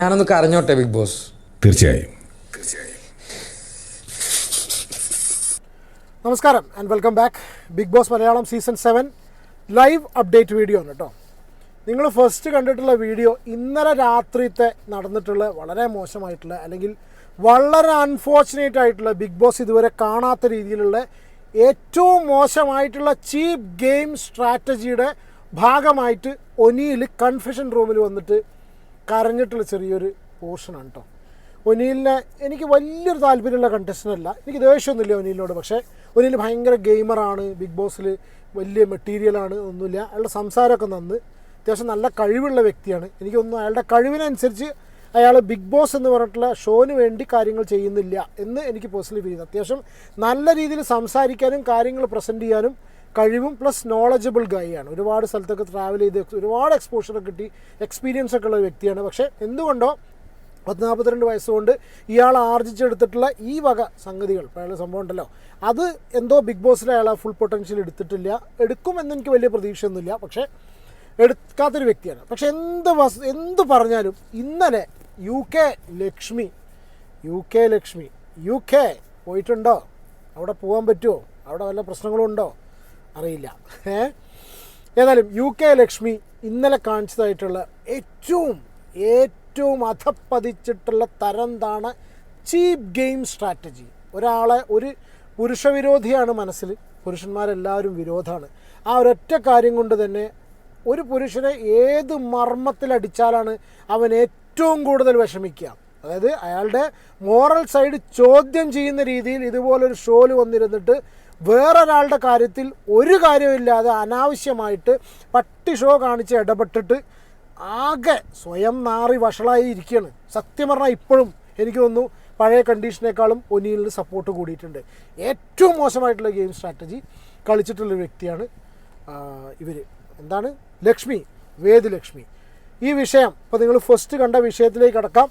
ഞാനൊന്ന് കരഞ്ഞോട്ടെ big Boss തീർച്ചയായും. നമസ്കാരം and welcome back Big Boss Malayalam season seven live update video ആണ് കേട്ടോ നിങ്ങൾ ഫസ്റ്റ് കണ്ടിട്ടുള്ള വീഡിയോ ഇന്നലെ രാത്രിത്തെ നടന്നിട്ടുള്ള വളരെ മോശമായിട്ടുള്ള അല്ലെങ്കിൽ വളരെ അൺഫോർച്ചുനേറ്റ് ആയിട്ടുള്ള ബിഗ് ബോസ് ഇതുവരെ കാണാത്ത രീതിയിലുള്ള ഏറ്റവും മോശമായിട്ടുള്ള ചീപ്പ് ഗെയിം സ്ട്രാറ്റജിയുടെ ഭാഗമായിട്ട് ഒനിയിൽ കൺഫെഷൻ റൂമിൽ വന്നിട്ട് കരഞ്ഞിട്ടുള്ള ചെറിയൊരു പോർഷനാണ് കേട്ടോ ഒനീലിനെ എനിക്ക് വലിയൊരു താല്പര്യമുള്ള കണ്ടസ്റ്റന്റ് അല്ല. എനിക്ക് ദേഷ്യമൊന്നുമില്ല ഒനീലിനോട് പക്ഷേ ഒനീൽ ഭയങ്കര ഗെയിമറാണ് ബിഗ് ബോസിൽ വലിയ മെറ്റീരിയലാണ് ഒന്നുമില്ല. അയാളുടെ സംസാരമൊക്കെ നന്ന് അത്യാവശ്യം നല്ല കഴിവുള്ള വ്യക്തിയാണ്. എനിക്കൊന്നും അയാളുടെ കഴിവിനനുസരിച്ച് അയാൾ ബിഗ് ബോസ് എന്ന് പറഞ്ഞിട്ടുള്ള ഷോന് വേണ്ടി കാര്യങ്ങൾ ചെയ്യുന്നില്ല എന്ന് എനിക്ക് പേഴ്സണലി ഫീൽ ചെയ്യുന്നു. അത്യാവശ്യം നല്ല രീതിയിൽ സംസാരിക്കാനും കാര്യങ്ങൾ പ്രസന്റ് ചെയ്യാനും കഴിവും പ്ലസ് നോളജബിൾ ഗൈ ആണ്. ഒരുപാട് സ്ഥലത്തൊക്കെ ട്രാവൽ ചെയ്ത് ഒരുപാട് എക്സ്പോഷർ കിട്ടി. എക്സ്പീരിയൻസ് ഒക്കെ ഉള്ള വ്യക്തിയാണ്. പക്ഷേ എന്തുകൊണ്ടോ പത്ത് നാൽപ്പത്തിരണ്ട് വയസ്സുകൊണ്ട് ഇയാൾ ആർജിച്ചെടുത്തിട്ടുള്ള ഈ വക സംഗതികൾ അയാളുടെ സംഭവം ഉണ്ടല്ലോ അത് എന്തോ ബിഗ് ബോസിൽ അയാൾ ഫുൾ പൊട്ടൻഷ്യൽ എടുത്തിട്ടില്ല. എടുക്കുമെന്ന് എനിക്ക് വലിയ പ്രതീക്ഷയൊന്നുമില്ല. പക്ഷേ എടുക്കാത്തൊരു വ്യക്തിയാണ്. പക്ഷേ എന്ത് വസ് എന്ത് പറഞ്ഞാലും ഇന്നലെ U K Lakshmi U K Lakshmi U K പോയിട്ടുണ്ടോ? അവിടെ പോകാൻ പറ്റുമോ അവിടെ വല്ല പ്രശ്നങ്ങളും ഉണ്ടോ? അറിയില്ല. ഏതായാലും യു കെ ലക്ഷ്മി ഇന്നലെ കാണിച്ചതായിട്ടുള്ള ഏറ്റവും ഏറ്റവും അധപ്പതിച്ചിട്ടുള്ള തരം താണ് ചീപ്പ് ഗെയിം സ്ട്രാറ്റജി ഒരാളെ ഒരു പുരുഷവിരോധിയാണ് മനസ്സിൽ. പുരുഷന്മാരെല്ലാവരും വിരോധമാണ്. ആ ഒരൊറ്റ കാര്യം കൊണ്ട് തന്നെ ഒരു പുരുഷനെ ഏത് മർമ്മത്തിലടിച്ചാലാണ് അവൻ ഏറ്റവും കൂടുതൽ വിഷമിക്കുക? അതായത് അയാളുടെ മോറൽ സൈഡ് ചോദ്യം ചെയ്യുന്ന രീതിയിൽ ഇതുപോലൊരു ഷോൽ വന്നിരുന്നിട്ട് വേറൊരാളുടെ കാര്യത്തിൽ ഒരു കാര്യമില്ലാതെ അനാവശ്യമായിട്ട് പട്ടി ഷോ കാണിച്ച് ഇടപെട്ടിട്ട് ആകെ സ്വയം നാറി വഷളായി ഇരിക്കുകയാണ്. സത്യം പറഞ്ഞാൽ ഇപ്പോഴും എനിക്ക് തോന്നുന്നു പഴയ കണ്ടീഷനേക്കാളും ഒനിയിലിന് സപ്പോർട്ട് കൂടിയിട്ടുണ്ട്. ഏറ്റവും മോശമായിട്ടുള്ള ഗെയിം സ്ട്രാറ്റജി കളിച്ചിട്ടുള്ള വ്യക്തിയാണ് ഇവർ എന്താണ്? ലക്ഷ്മി വേദ് ലക്ഷ്മി. ഈ വിഷയം ഇപ്പോൾ നിങ്ങൾ ഫസ്റ്റ് കണ്ട വിഷയത്തിലേക്ക് കടക്കാം.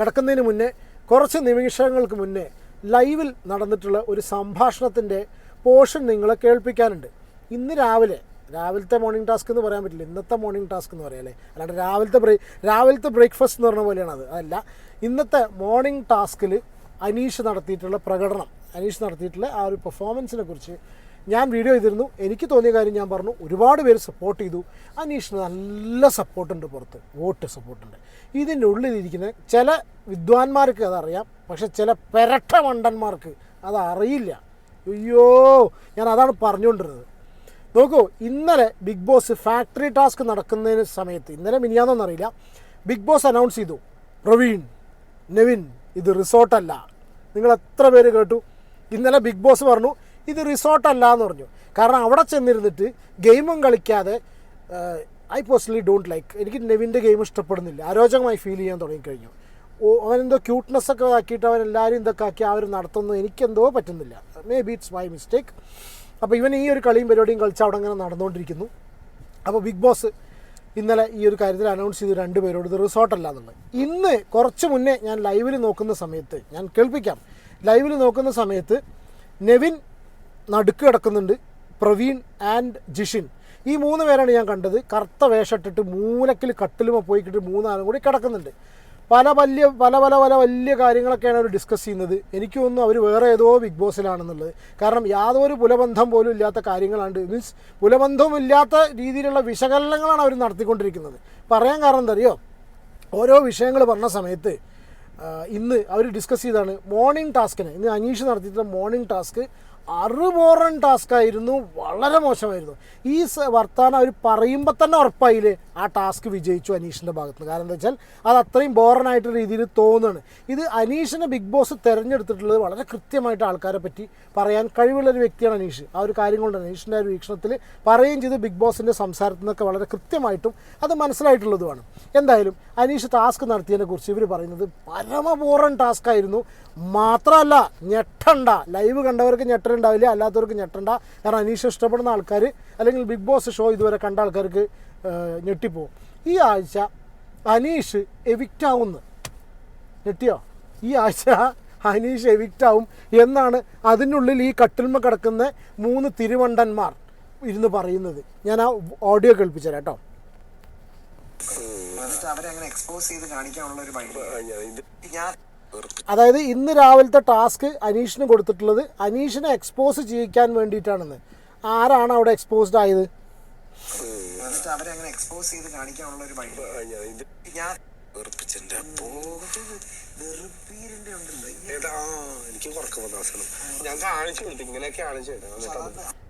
കടക്കുന്നതിന് മുന്നേ കുറച്ച് നിമിഷങ്ങൾക്ക് മുന്നേ ലൈവിൽ നടന്നിട്ടുള്ള ഒരു സംഭാഷണത്തിന്റെ പോർഷൻ നിങ്ങളെ കേൾപ്പിക്കാനുണ്ട്. ഇന്ന് രാവിലെ രാവിലത്തെ മോർണിംഗ് ടാസ്ക് എന്ന് പറയാൻ പറ്റില്ല ഇന്നത്തെ മോർണിംഗ് ടാസ്ക് എന്ന് പറയാം അല്ലേ? അല്ലാണ്ട് രാവിലത്തെ ബ്രേക്ക് രാവിലത്തെ ബ്രേക്ക്ഫാസ്റ്റ് എന്ന് പറഞ്ഞ പോലെയാണ് അത്. അതല്ല ഇന്നത്തെ മോർണിംഗ് ടാസ്കിൽ അനീഷ് നടത്തിയിട്ടുള്ള പ്രകടനം അനീഷ് നടത്തിയിട്ടുള്ള ആ ഒരു പെർഫോമൻസിനെ കുറിച്ച് ഞാൻ വീഡിയോ ചെയ്തിരുന്നു. എനിക്ക് തോന്നിയ കാര്യം ഞാൻ പറഞ്ഞു. ഒരുപാട് പേര് സപ്പോർട്ട് ചെയ്തു. അനീഷിന് നല്ല സപ്പോർട്ടുണ്ട് പുറത്ത്. വോട്ട് സപ്പോർട്ടുണ്ട് ഇതിന്റെ ഉള്ളിലിരിക്കുന്ന ചില വിദ്വാൻമാർക്ക് അതറിയാം. പക്ഷെ ചില പെരട്ട മണ്ടന്മാർക്ക് അത് അറിയില്ല അയ്യോ ഞാൻ അതാണ് പറഞ്ഞുകൊണ്ടിരുന്നത്. നോക്കൂ ഇന്നലെ ബിഗ് ബോസ് ഫാക്ടറി ടാസ്ക് നടക്കുന്നതിന് സമയത്ത് ഇന്നലെ മിനിയാന്നൊന്നറിയില്ല ബിഗ് ബോസ് അനൗൺസ് ചെയ്തു. പ്രവീൺ നെവിൻ ഇത് റിസോർട്ടല്ല നിങ്ങൾ എത്ര പേര് കേട്ടു? ഇന്നലെ ബിഗ് ബോസ് പറഞ്ഞു ഇത് റിസോർട്ടല്ല എന്ന് പറഞ്ഞു. കാരണം അവിടെ ചെന്നിരുന്നിട്ട് ഗെയിമും കളിക്കാതെ ഐ പേഴ്സണലി ഡോണ്ട് ലൈക്ക് എനിക്ക് നെവിന്റെ ഗെയിം ഇഷ്ടപ്പെടുന്നില്ല. അരോചകമായി ഫീൽ ചെയ്യാൻ തുടങ്ങിക്കഴിഞ്ഞു. അവനെന്തോ ക്യൂട്ട്നെസ് ഒക്കെ ആക്കിയിട്ട് അവൻ എല്ലാവരും ഇതൊക്കെ ആക്കി അവർ നടത്തുന്നത് എനിക്കെന്തോ പറ്റുന്നില്ല. Maybe it's my mistake അപ്പോൾ ഇവൻ ഈ ഒരു കളിയും പരിപാടിയും കളിച്ച് അവിടെ അങ്ങനെ നടന്നുകൊണ്ടിരിക്കുന്നു. അപ്പോൾ ബിഗ് ബോസ് ഇന്നലെ ഈ ഒരു കാര്യത്തിൽ അനൗൺസ് ചെയ്തു രണ്ട് പേരോട് ഇത് റിസോർട്ടല്ല എന്നുള്ളത് ഇന്ന് കുറച്ച് മുന്നേ ഞാൻ ലൈവിൽ നോക്കുന്ന സമയത്ത് ഞാൻ കേൾപ്പിക്കാം. ലൈവിൽ നോക്കുന്ന സമയത്ത് നെവിൻ നടുക്ക് കിടക്കുന്നുണ്ട്. പ്രവീൺ ആൻഡ് ജിഷിൻ. ഈ മൂന്ന് പേരാണ് ഞാൻ കണ്ടത്. കറുത്ത വേഷമിട്ടിട്ട് മൂലക്കിൽ കട്ടിലുമ പോയിക്കിട്ട് മൂന്നാളും കൂടി കിടക്കുന്നുണ്ട്. പല വലിയ പല പല പല വലിയ കാര്യങ്ങളൊക്കെയാണ് അവർ ഡിസ്കസ് ചെയ്യുന്നത്. എനിക്ക് തോന്നുന്നു അവർ വേറെ ഏതോ ബിഗ് ബോസിലാണെന്നുള്ളത്. കാരണം യാതൊരു പുലബന്ധം പോലും ഇല്ലാത്ത കാര്യങ്ങളാണ്. മീൻസ് പുലബന്ധവും ഇല്ലാത്ത രീതിയിലുള്ള വിശകലനങ്ങളാണ് അവർ നടത്തിക്കൊണ്ടിരിക്കുന്നത്. പറയാൻ കാരണം എന്താ അറിയോ ഓരോ വിഷയങ്ങൾ പറഞ്ഞ സമയത്ത് ഇന്ന് അവർ ഡിസ്കസ് ചെയ്താണ് മോർണിംഗ് ടാസ്കിന്. ഇന്ന് അനീഷ് നടത്തിയിട്ടുള്ള മോർണിംഗ് ടാസ്ക് അറുബോറൻ ടാസ്ക് ആയിരുന്നു. വളരെ മോശമായിരുന്നു. ഈ വർത്താനം അവർ പറയുമ്പോൾ തന്നെ ഉറപ്പായില്ലേ? ആ ടാസ്ക് വിജയിച്ചു അനീഷിന്റെ ഭാഗത്ത്. കാരണം എന്താ വെച്ചാൽ അത് അത്രയും ബോറനായിട്ട് രീതിയിൽ തോന്നുകയാണ്. ഇത് അനീഷിനെ ബിഗ് ബോസ് തിരഞ്ഞെടുത്തിട്ടുള്ളത് വളരെ കൃത്യമായിട്ട് ആൾക്കാരെ പറ്റി പറയാൻ കഴിവുള്ള ഒരു വ്യക്തിയാണ് അനീഷ്. ആ ഒരു കാര്യം കൊണ്ട് അനീഷിന്റെ ഒരു വീക്ഷണത്തിൽ പറയുകയും ചെയ്ത് ബിഗ് ബോസിന്റെ സംസാരത്തിൽ നിന്നൊക്കെ വളരെ കൃത്യമായിട്ടും അത് മനസ്സിലായിട്ടുള്ളതുമാണ്. എന്തായാലും അനീഷ് ടാസ്ക് നടത്തിയതിനെ കുറിച്ച് ഇവർ പറയുന്നത് ബോറൻ ടാസ്ക് ആയിരുന്നു മാത്രമല്ല ഞെട്ടണ്ട. ലൈവ് കണ്ടവർക്ക് ഞെട്ടലുണ്ടാവില്ല അല്ലാത്തവർക്ക് ഞെട്ടണ്ട. കാരണം അനീഷ് ഇഷ്ടപ്പെടുന്ന ആൾക്കാർ അല്ലെങ്കിൽ ബിഗ് ബോസ് ഷോ ഇതുവരെ കണ്ട ആൾക്കാർക്ക് ഞെട്ടിപ്പോവും. ഈ ആഴ്ച അനീഷ് എവിക്റ്റാവുന്ന് ഞെട്ടിയോ? ഈ ആഴ്ച അനീഷ് എവിക്റ്റാവും എന്നാണ് അതിനുള്ളിൽ ഈ കട്ടിൽമ കിടക്കുന്ന മൂന്ന് തിരുവണ്ടന്മാർ ഇരുന്ന് പറയുന്നത്. ഞാൻ ആ ഓഡിയോ കേൾപ്പിച്ചു കേട്ടോ. അങ്ങനെ എക്സ്പോസ് ചെയ്ത് കാണിക്കാനുള്ള ഒരു മൈൻഡ് ഞാൻ അതായത് ഇന്ന് രാവിലത്തെ ടാസ്ക് അനീഷിന് കൊടുത്തിട്ടുള്ളത്. അനീഷിനെ എക്സ്പോസ് ചെയ്യിക്കാൻ വേണ്ടിയിട്ടാണെന്ന്. ആരാണ് അവിടെ എക്സ്പോസ്ഡ് ആയത്? അവരെ അങ്ങനെ എക്സ്പോസ് ചെയ്ത് കാണിക്കാനുള്ള ഒരു വഴി ഞാൻ വെറുപ്പിച്ചെന്റെ അപ്പോ. വെറുപ്പീരിന്റെ ഉണ്ടല്ലോ. ഈ എനിക്ക് ഉറക്കം വന്ന അവസരം. ഞാൻ കാണിച്ചു കൊടുത്തു. ഇങ്ങനെയൊക്കെ കാണിച്ചു അത്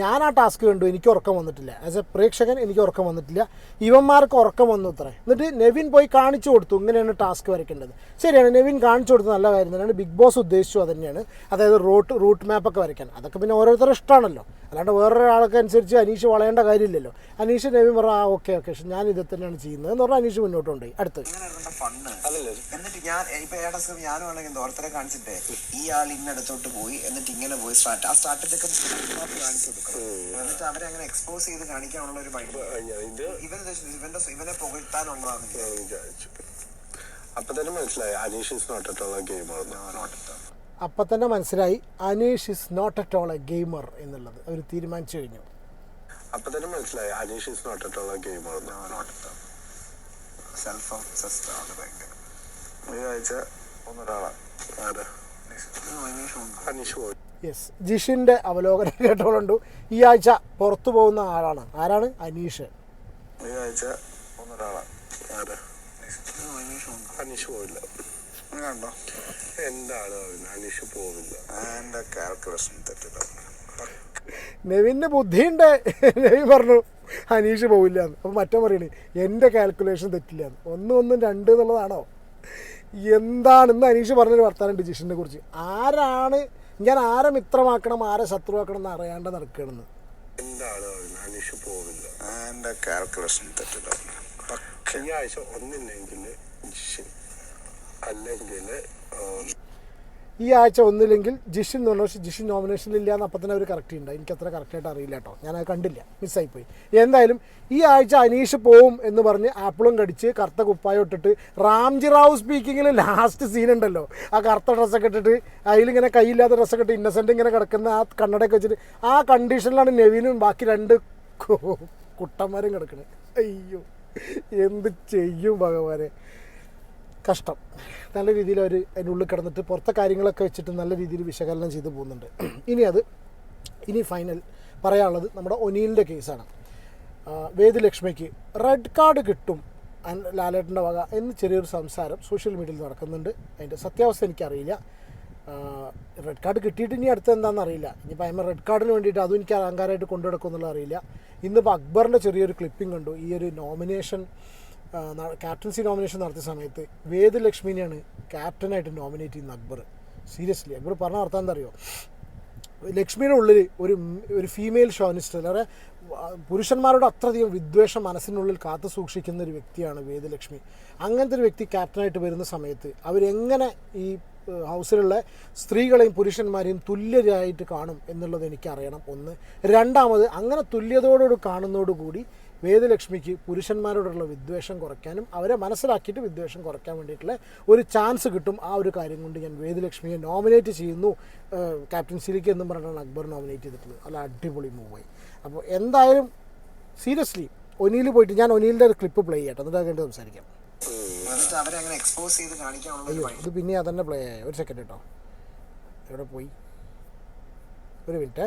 ഞാൻ ആ ടാസ്ക് കണ്ടു എനിക്ക് ഉറക്കം വന്നിട്ടില്ല. ആസ് എ പ്രേക്ഷകൻ എനിക്ക് ഉറക്കം വന്നിട്ടില്ല. ഇവന്മാർക്ക് ഉറക്കം വന്നു അത്രേ. എന്നിട്ട് നെവിൻ പോയി കാണിച്ചു കൊടുത്തു ഇങ്ങനെയാണ് ടാസ്ക് വരയ്ക്കേണ്ടത്. ശരിയാണ് നെവിൻ കാണിച്ചു കൊടുത്തത് നല്ല കാര്യം തന്നെയാണ്. ബിഗ് ബോസ് ഉദ്ദേശിച്ചു അത് തന്നെയാണ് അതായത് റൂട്ട് റൂട്ട് മാപ്പൊക്കെ വരയ്ക്കാൻ. അതൊക്കെ പിന്നെ ഓരോരുത്തരുടെ ഇഷ്ടമാണല്ലോ. അല്ലാണ്ട് വേറൊരാൾക്ക് അനുസരിച്ച് അനീഷ് വളയേണ്ട കാര്യമില്ലല്ലോ. അനീഷ് നെവിൻ പറഞ്ഞു ആ ഓക്കെ ഓക്കെ ഞാൻ ഇത് തന്നെയാണ് ചെയ്യുന്നത് എന്ന് പറഞ്ഞാൽ അനീഷ് മുന്നോട്ട് കൊണ്ടുപോയി. അടുത്ത് എന്നിട്ട് ഞാൻ ഇപ്പൊ ഏടാസ് ഞാനും ആണെങ്കിൽ ഓർത്തരെ കാണിച്ചിട്ട് ഈ ആൾ ഇന്നടത്തോട്ട് പോയി എന്നിട്ട് ഇങ്ങനെ പോയി സ്റ്റാർട്ട് ആ സ്റ്റാർട്ടിലൊക്കെ കാണിച്ചു കൊടുക്കണം എന്നിട്ട് അവരെ അങ്ങനെ എക്സ്പോസ് ചെയ്ത് കാണിക്കാനുള്ള ഒരു ഇത് ഇവൻ ഇവന്റെ ഇവനെ പുകഴ്ത്താനുള്ളതാണ് അപ്പൊ തന്നെ മനസ്സിലായി അനീഷ് ഇസ് നോട്ട് അറ്റുള്ള ഗെയിമാണ് അപ്പം തന്നെ മനസ്സിലായി Aneesh is not at all a gamer എന്നുള്ളത്. അവർ തീരുമാനിച്ചു കഴിഞ്ഞു. അപ്പൊ തന്നെ മനസ്സിലായി Aneesh is not at all a gamer ആണ് ഭയങ്കര. ഈ ആഴ്ച ഒന്നൊരാളാ. ആരാ? അന്വേഷണം അനീഷ് പോയി. യെസ് ജിഷിന്റെ അവലോകനം കേട്ടോളുണ്ട് ഈ ആഴ്ച പുറത്തു പോകുന്ന ആളാണ്. ആരാണ്? അനീഷ്. ഈ ആഴ്ച ആരാ? അനീഷ് പോയില്ല കണ്ടോ? എന്താണ് അനീഷ് പോവില്ല. കാൽക്കുലേഷൻ തെറ്റില്ല. നെവിന്റെ ബുദ്ധിയുണ്ട്. നെവിൻ പറഞ്ഞു അനീഷ് പോവില്ല എന്ന്. അപ്പോൾ മറ്റോ പറയണേ എന്റെ കാൽക്കുലേഷൻ തെറ്റില്ല എന്ന്. ഒന്നും ഒന്നും രണ്ട് എന്നുള്ളതാണോ? എന്താണ്? ഇന്ന് അനീഷ് പറഞ്ഞൊരു വർത്താനുണ്ട് ജിഷിനെ കുറിച്ച്. ആരാണ് ഞാൻ ആരെ മിത്രമാക്കണം ആരെ ശത്രുവാക്കണം എന്ന് അറിയാണ്ട് നടക്കണമെന്ന് എന്താണ് പോവില്ല കാൽക്കുലേഷൻ തെറ്റില്ല ഈ ആഴ്ച ഒന്നില്ലെങ്കിൽ ജിഷിൻ അല്ലെങ്കിൽ ഈ ആഴ്ച ഒന്നില്ലെങ്കിൽ ജിഷിൻ എന്ന് പറഞ്ഞാൽ ജിഷിൻ നോമിനേഷനിലില്ല എന്ന് അപ്പം തന്നെ അവർ കറക്റ്റ് ഉണ്ട് എനിക്ക് അത്ര കറക്റ്റായിട്ട് അറിയില്ല കേട്ടോ. ഞാൻ അത് കണ്ടില്ല. മിസ്സായിപ്പോയി എന്തായാലും ഈ ആഴ്ച അനീഷ് പോവും എന്ന് പറഞ്ഞ് ആപ്പിളും കടിച്ച് കറുത്ത കുപ്പായം ഇട്ടിട്ട് റാംജി റാവു സ്പീക്കിങ്ങിൽ ലാസ്റ്റ് സീൻ ഉണ്ടല്ലോ. ആ കറുത്ത ഡ്രസ്സൊക്കെ ഇട്ടിട്ട് അതിലിങ്ങനെ കയ്യില്ലാത്ത ഡ്രസ്സൊക്കെ ഇട്ട് ഇന്നസെന്റ് ഇങ്ങനെ കിടക്കുന്ന ആ കണ്ണടയൊക്കെ വെച്ചിട്ട് ആ കണ്ടീഷനിലാണ് നെവിനും ബാക്കി രണ്ട് കുട്ടന്മാരും കിടക്കുന്നത് അയ്യോ. എന്ത് ചെയ്യും ഭഗവാനെ. കഷ്ടം. നല്ല രീതിയിൽ അവർ അതിന്റെ ഉള്ളിൽ കിടന്നിട്ട് പുറത്തെ കാര്യങ്ങളൊക്കെ വെച്ചിട്ട് നല്ല രീതിയിൽ വിശകലനം ചെയ്ത് പോകുന്നുണ്ട്. ഇനി അത് ഇനി ഫൈനൽ പറയാനുള്ളത് നമ്മുടെ ഒനീലിന്റെ കേസാണ്. വേദലക്ഷ്മിക്ക് റെഡ് കാർഡ് കിട്ടും ലാലേട്ടന്റെ വക എന്ന് ചെറിയൊരു സംസാരം സോഷ്യൽ മീഡിയയിൽ നടക്കുന്നുണ്ട്. അതിന്റെ സത്യാവസ്ഥ എനിക്കറിയില്ല. റെഡ് കാർഡ് കിട്ടിയിട്ട് ഇനി അടുത്ത എന്താണെന്ന് അറിയില്ല. ഇനിയിപ്പോൾ അമ്മ റെഡ് കാർഡിന് വേണ്ടിയിട്ട് അതും എനിക്ക് അലങ്കാരമായിട്ട് കൊണ്ടു നടക്കുമെന്നുള്ള അറിയില്ല. ഇന്നിപ്പോൾ അക്ബറിന്റെ ചെറിയൊരു ക്ലിപ്പിംഗ് കണ്ടു. ഈ ഒരു നോമിനേഷൻ ക്യാപ്റ്റൻസി നോമിനേഷൻ നടത്തിയ സമയത്ത് വേദലക്ഷ്മിനെയാണ് ക്യാപ്റ്റനായിട്ട് നോമിനേറ്റ് ചെയ്യുന്ന അക്ബർ. സീരിയസ്ലി അക്ബർ പറഞ്ഞ അർത്ഥം അറിയോ ലക്ഷ്മിയുടെ ഉള്ളിൽ ഒരു ഒരു ഫീമെയിൽ ഷോനിസ്റ്റ് അല്ലാതെ പുരുഷന്മാരോട് അത്രയധികം വിദ്വേഷം മനസ്സിനുള്ളിൽ കാത്തു സൂക്ഷിക്കുന്ന ഒരു വ്യക്തിയാണ് വേദലക്ഷ്മി. അങ്ങനത്തെ ഒരു വ്യക്തി ക്യാപ്റ്റനായിട്ട് വരുന്ന സമയത്ത് അവരെങ്ങനെ ഈ ഹൗസിലുള്ള സ്ത്രീകളെയും പുരുഷന്മാരെയും തുല്യരായിട്ട് കാണും എന്നുള്ളത് എനിക്കറിയണം. ഒന്ന്. രണ്ടാമത് അങ്ങനെ തുല്യതയോടുകൂടി കാണുന്നതോടുകൂടി വേദലക്ഷ്മിക്ക് പുരുഷന്മാരോടുള്ള വിദ്വേഷം കുറയ്ക്കാനും അവരെ മനസ്സിലാക്കിയിട്ട് വിദ്വേഷം കുറയ്ക്കാൻ വേണ്ടിയിട്ടുള്ള ഒരു ചാൻസ് കിട്ടും. ആ ഒരു കാര്യം കൊണ്ട് ഞാൻ വേദലക്ഷ്മിയെ നോമിനേറ്റ് ചെയ്യുന്നു. ക്യാപ്റ്റൻസിയിലേക്ക് എന്നും പറഞ്ഞിട്ടാണ് അക്ബർ നോമിനേറ്റ് ചെയ്തിട്ടുള്ളത്. അല്ല അടിപൊളി മൂവായി അപ്പോൾ എന്തായാലും സീരിയസ്ലി ഒനിയിൽ പോയിട്ട് ഞാൻ ഒനിയിലിന്റെ ഒരു ക്ലിപ്പ് പ്ലേ ചെയ്യട്ടെ എന്നിട്ട് അത് കണ്ട് സംസാരിക്കാം. അവരെ അങ്ങനെ എക്സ്പോസ് ചെയ്ത് കാണിക്കാനുള്ള ഒരു അയ്യോ ഇത് പിന്നെ അതന്നെ പ്ലേ ആയ. ഒരു സെക്കൻഡ് കേട്ടോ. എവിടെ പോയി? ഒരു മിനിറ്റേ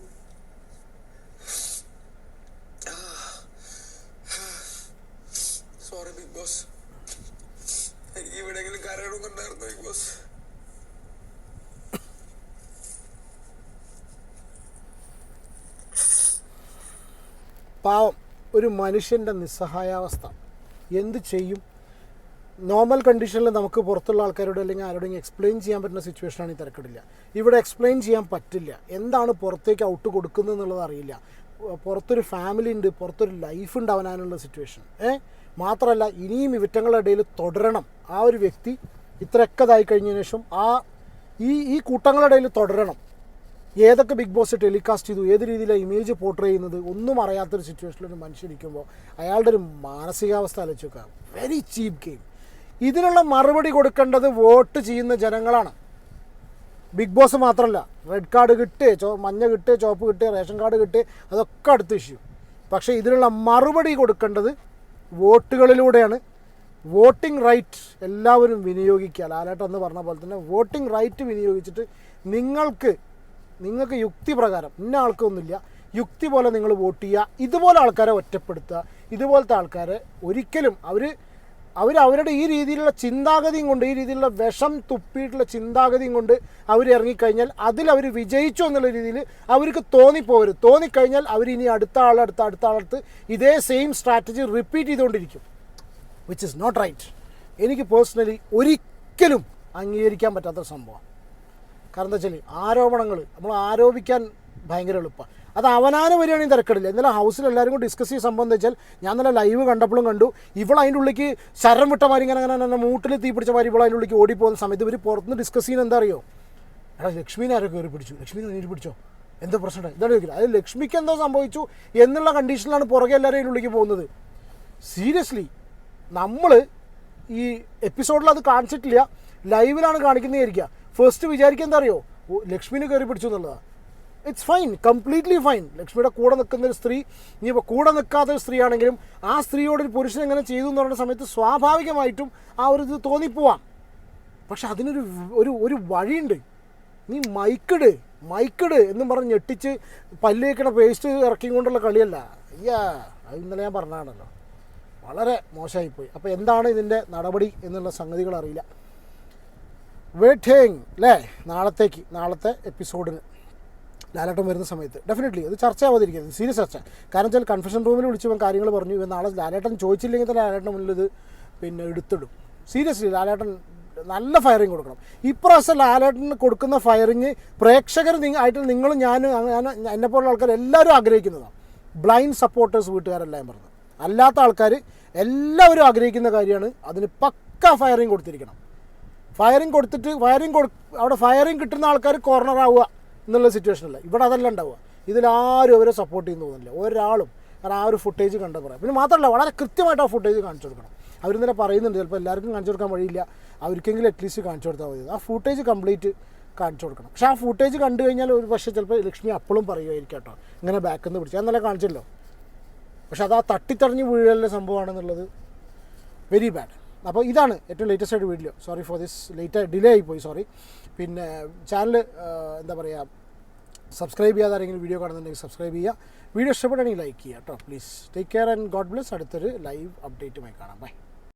സോറി ബിഗ് ബോസ് എനിക്ക് എവിടെയെങ്കിലും കരയണമെന്നുണ്ടായിരുന്നു ബിഗ് ബോസ് പാവം ഒരു മനുഷ്യന്റെ നിസ്സഹായാവസ്ഥ. എന്ത് ചെയ്യും? നോർമൽ കണ്ടീഷനിൽ നമുക്ക് പുറത്തുള്ള ആൾക്കാരോട് അല്ലെങ്കിൽ ആരോടെങ്കിലും എക്സ്പ്ലെയിൻ ചെയ്യാൻ പറ്റുന്ന സിറ്റുവേഷനാണ് ഈ തിരക്കിടില്ല. ഇവിടെ എക്സ്പ്ലെയിൻ ചെയ്യാൻ പറ്റില്ല. എന്താണ് പുറത്തേക്ക് ഔട്ട് കൊടുക്കുന്നത് എന്നുള്ളത് അറിയില്ല. പുറത്തൊരു ഫാമിലി ഉണ്ട് പുറത്തൊരു ലൈഫ് ഉണ്ട് അവനാനുള്ള സിറ്റുവേഷൻ ഏ? മാത്രമല്ല ഇനിയും ഇവറ്റങ്ങളുടെ ഇടയിൽ തുടരണം. ആ ഒരു വ്യക്തി ഇത്രയൊക്കെ ഇതായി കഴിഞ്ഞതിന് ശേഷം ആ ഈ ഈ കൂട്ടങ്ങളുടെ ഇടയിൽ തുടരണം. ഏതൊക്കെ ബിഗ് ബോസ് ടെലികാസ്റ്റ് ചെയ്തു ഏത് രീതിയിലാണ് ഇമേജ് പോർട്ട്രേ ചെയ്യുന്നത് ഒന്നും അറിയാത്തൊരു സിറ്റുവേഷനിൽ ഒരു മനുഷ്യരിക്കുമ്പോൾ അയാളുടെ ഒരു മാനസികാവസ്ഥ ആലോചിച്ച് വെക്കുക വെരി ചീപ്പ് ഗെയിം ഇതിനുള്ള മറുപടി കൊടുക്കേണ്ടത് വോട്ട് ചെയ്യുന്ന ജനങ്ങളാണ്. ബിഗ് ബോസ് മാത്രമല്ല റെഡ് കാർഡ് കിട്ടുക ചോ മഞ്ഞ കിട്ടുക ചോപ്പ് കിട്ടുക റേഷൻ കാർഡ് കിട്ടുക അതൊക്കെ അടുത്ത ഇഷ്യൂ പക്ഷേ ഇതിനുള്ള മറുപടി കൊടുക്കേണ്ടത് വോട്ടുകളിലൂടെയാണ്. വോട്ടിംഗ് റൈറ്റ് എല്ലാവരും വിനിയോഗിക്കുക. ലാലേട്ട എന്ന് പറഞ്ഞ പോലെ തന്നെ വോട്ടിംഗ് റൈറ്റ് വിനിയോഗിച്ചിട്ട് നിങ്ങൾക്ക് നിങ്ങൾക്ക് യുക്തി പ്രകാരം ഇന്ന ആൾക്കൊന്നുമില്ല യുക്തി പോലെ നിങ്ങൾ വോട്ട് ചെയ്യുക. ഇതുപോലെ ആൾക്കാരെ ഒറ്റപ്പെടുത്തുക. ഇതുപോലത്തെ ആൾക്കാരെ ഒരിക്കലും അവർ അവർ അവരുടെ ഈ രീതിയിലുള്ള ചിന്താഗതിയും കൊണ്ട് ഈ രീതിയിലുള്ള വിഷം തുപ്പിയിട്ടുള്ള ചിന്താഗതിയും കൊണ്ട് അവർ ഇറങ്ങിക്കഴിഞ്ഞാൽ അതിൽ അവർ വിജയിച്ചു എന്നുള്ള രീതിയിൽ അവർക്ക് തോന്നിപ്പോരും തോന്നിക്കഴിഞ്ഞാൽ അവർ ഇനി അടുത്ത ആളടുത്ത് അടുത്ത ആളടുത്ത് ഇതേ സെയിം സ്ട്രാറ്റജി റിപ്പീറ്റ് ചെയ്തുകൊണ്ടിരിക്കും. വിച്ച് ഇസ് നോട്ട് റൈറ്റ് എനിക്ക് പേഴ്സണലി ഒരിക്കലും അംഗീകരിക്കാൻ പറ്റാത്ത സംഭവം കാരണം എന്താ വെച്ചാൽ ആരോപണങ്ങൾ നമ്മൾ ആരോപിക്കാൻ ഭയങ്കര എളുപ്പമാണ്. അത് അവനാനും വരികയാണെങ്കിൽ തിരക്കിടില്ല. ഇന്നലെ ഹൗസിൽ എല്ലാവരും കൂടി ഡിസ്കസ് ചെയ്ത് സംഭവം വെച്ചാൽ ഞാൻ നല്ല ലൈവ് കണ്ടപ്പോഴും കണ്ടു ഇവൾ അതിന്റെ ഉള്ളിലേക്ക് ശരം വിട്ട മാതിരി ഇങ്ങനെ അങ്ങനെ അങ്ങനെ മൂട്ടിൽ തീ പിടിച്ച മാതിരി ഇവൾ അതിന്റെ ഉള്ളിലേക്ക് ഓടിപ്പോകുന്ന സമയത്ത് ഇവർ പുറത്തുനിന്ന് ഡിസ്കസ് ചെയ്യുന്ന എന്താ അറിയോ? എടാ ലക്ഷ്മീനെ ആരോ കയറി പിടിച്ചു. ലക്ഷ്മീനെ നീര് പിടിച്ചോ? എന്താ പ്രശ്നം? ഇതാണ് ചോദിക്കില്ല അത് ലക്ഷ്മിക്ക് എന്തോ സംഭവിച്ചു എന്നുള്ള കണ്ടീഷനിലാണ് പുറകെ എല്ലാവരും അതിന്റെ ഉള്ളിലേക്ക് പോകുന്നത്. സീരിയസ്ലി നമ്മൾ ഈ എപ്പിസോഡിൽ അത് കാണിച്ചിട്ടില്ല ലൈവിലാണ് കാണിക്കുന്നതായിരിക്കുക ഫസ്റ്റ് വിചാരിക്കുക എന്താ അറിയോ? ലക്ഷ്മിനെ കയറി പിടിച്ചു എന്നുള്ളതാണ് ഇറ്റ്സ് ഫൈൻ കംപ്ലീറ്റ്ലി ഫൈൻ ലക്ഷ്മിയുടെ കൂടെ നിൽക്കുന്ന ഒരു സ്ത്രീ ഇനിയിപ്പോൾ കൂടെ നിൽക്കാത്ത ഒരു സ്ത്രീ ആണെങ്കിലും ആ സ്ത്രീയോട് ഒരു പുരുഷൻ എങ്ങനെ ചെയ്തു എന്ന് പറയുന്ന സമയത്ത് സ്വാഭാവികമായിട്ടും ആ ഒരു ഇത് തോന്നിപ്പോവാം. പക്ഷെ അതിനൊരു ഒരു ഒരു വഴിയുണ്ട്. നീ മൈക്കിട് മൈക്കിട് എന്നും പറഞ്ഞ് ഞെട്ടിച്ച് പല്ല് വയ്ക്കണ പേസ്റ്റ് ഇറക്കി കൊണ്ടുള്ള കളിയല്ല. അയ്യാ അത് ഇന്നലെ ഞാൻ പറഞ്ഞതാണല്ലോ. വളരെ മോശമായിപ്പോയി. അപ്പോൾ എന്താണ് ഇതിന്റെ നടപടി എന്നുള്ള സംഗതികൾ അറിയില്ല. വെയിറ്റിംഗ് അല്ലേ നാളത്തേക്ക് നാളത്തെ എപ്പിസോഡിന്. ലാലേട്ടൻ വരുന്ന സമയത്ത്. ഡെഫിനറ്റ്ലി അത് ചർച്ച ആവാതിരിക്കുന്നത് സീരിയസ് ചർച്ച. കാരണം വെച്ചാൽ കൺഫെഷൻ റൂമിൽ വിളിച്ച് ഇവൻ കാര്യങ്ങൾ പറഞ്ഞു ഇവൻ നാളെ ലാലേട്ടൻ ചോദിച്ചില്ലെങ്കിൽ തന്നെ ലാലേട്ടൻ മുന്നിൽ ഇത് പിന്നെ എടുത്തിടും. സീരിയസ്ലി ലാലേട്ടൻ നല്ല ഫയറിങ് കൊടുക്കണം. ഇപ്രാവശ്യം ലാലേട്ടന് കൊടുക്കുന്ന ഫയറിങ് പ്രേക്ഷകർ ആയിട്ട് നിങ്ങളും ഞാനും ഞാൻ എന്നെപ്പോലുള്ള ആൾക്കാർ എല്ലാവരും ആഗ്രഹിക്കുന്നതാണ് ബ്ലൈൻഡ് സപ്പോർട്ടേഴ്സ് വീട്ടുകാരെല്ലാം പറഞ്ഞു അല്ലാത്ത ആൾക്കാർ എല്ലാവരും ആഗ്രഹിക്കുന്ന കാര്യമാണ് അതിന് പക്ക ഫയറിങ് കൊടുത്തിരിക്കണം. ഫയറിങ് കൊടുത്തിട്ട് ഫയറിങ് കൊടു അവിടെ ഫയറിങ് കിട്ടുന്ന ആൾക്കാർ കോർണർ ആവുക. എന്നുള്ള സിറ്റുവേഷനല്ല ഇവിടെ അതല്ല ഉണ്ടാവുക. ഇതിലാരും അവരെ സപ്പോർട്ട് ചെയ്യുന്നു തോന്നുന്നില്ല ഒരാളും കാരണം ആ ഒരു ഫുട്ടേജ് കണ്ട പറയാം പിന്നെ മാത്രമല്ല വളരെ കൃത്യമായിട്ട് ആ ഫുട്ടേജ് കാണിച്ചു കൊടുക്കണം. അവരിന്നലെ പറയുന്നുണ്ട് ചിലപ്പോൾ എല്ലാവർക്കും കാണിച്ചു കൊടുക്കാൻ വഴിയില്ല. അവർക്കെങ്കിലും അറ്റ്ലീസ്റ്റ് കാണിച്ചു കൊടുത്താൽ മതി. ആ ഫുട്ടേജ് കംപ്ലീറ്റ് കാണിച്ചു കൊടുക്കണം. പക്ഷേ ആ ഫുട്ടേജ് കണ്ടു കഴിഞ്ഞാൽ ഒരു പക്ഷേ ചിലപ്പോൾ ലക്ഷ്മി അപ്പോഴും പറയുമായിരിക്കും കേട്ടോ. ഇങ്ങനെ ബാക്കിൽ നിന്ന് പിടിച്ചു. എന്നല്ല കാണിച്ചല്ലോ. പക്ഷെ അത് ആ തട്ടിത്തടഞ്ഞ് വീഴലിന്റെ സംഭവമാണെന്നുള്ളത് വെരി ബാഡ് അപ്പോൾ ഇതാണ് ഏറ്റവും ലേറ്റസ്റ്റ് ആയിട്ട് video sorry for this late delay ആയിപ്പോയി സോറി പിന്നെ ചാനൽ എന്താ പറയുക സബ്സ്ക്രൈബ് ചെയ്യാതെ ആരെങ്കിലും വീഡിയോ കാണുന്നുണ്ടെങ്കിൽ സബ്സ്ക്രൈബ് ചെയ്യുക. വീഡിയോ ഇഷ്ടപ്പെടുകയാണെങ്കിൽ ലൈക്ക് ചെയ്യുക കേട്ടോ please take care and God bless അടുത്തൊരു ലൈവ് അപ്ഡേറ്റുമായി കാണാം. ബൈ